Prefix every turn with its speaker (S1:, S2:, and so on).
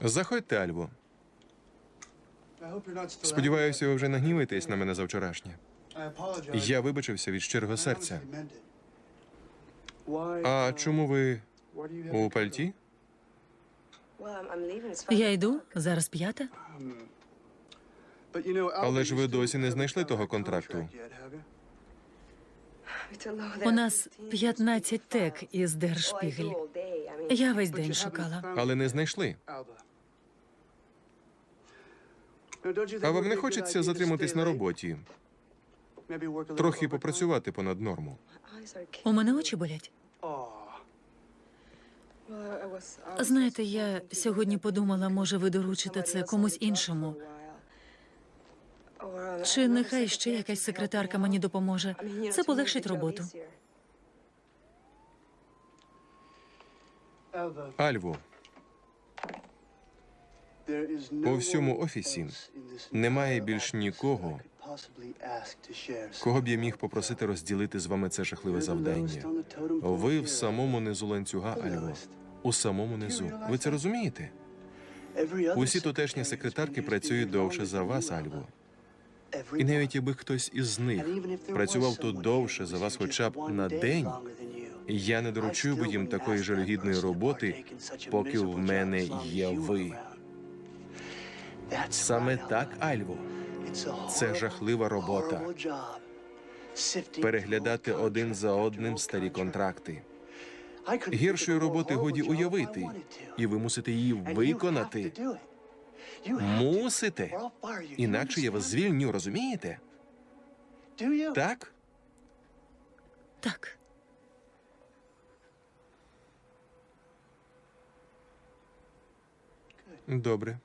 S1: Заходьте, Альво. Сподіваюся, ви вже нагніваєтесь на мене за вчорашнє. Я вибачився від щирого серця. А чому ви у пальті?
S2: Я йду зараз п'ята.
S1: Але ж ви досі не знайшли того контракту.
S2: У нас 15 тек із Держшпігель. Я весь день шукала.
S1: Але не знайшли. А вам не хочеться затриматись на роботі, трохи попрацювати понад норму.
S2: У мене очі болять. Знаєте, я сьогодні подумала, може, ви доручите це комусь іншому. Чи нехай ще якась секретарка мені допоможе. Це полегшить роботу.
S1: Альво,
S3: По всьому офісі немає більш нікого,
S1: кого б я міг попросити розділити з вами це жахливе завдання. Ви в самому низу ланцюга, Альво. У самому низу. Ви це розумієте? Усі тутешні секретарки працюють довше за вас, Альво. І навіть якби хтось із них працював тут довше за вас хоча б на день, я не доручив би їм такої жалюгідної роботи, поки в мене є ви. Саме так, Альво.
S3: Це жахлива робота.
S1: Переглядати один за одним старі контракти. Гіршої роботи годі уявити, і ви мусите її виконати. Мусите. Інакше я вас звільню, розумієте? Так?
S2: Так.
S1: Добре.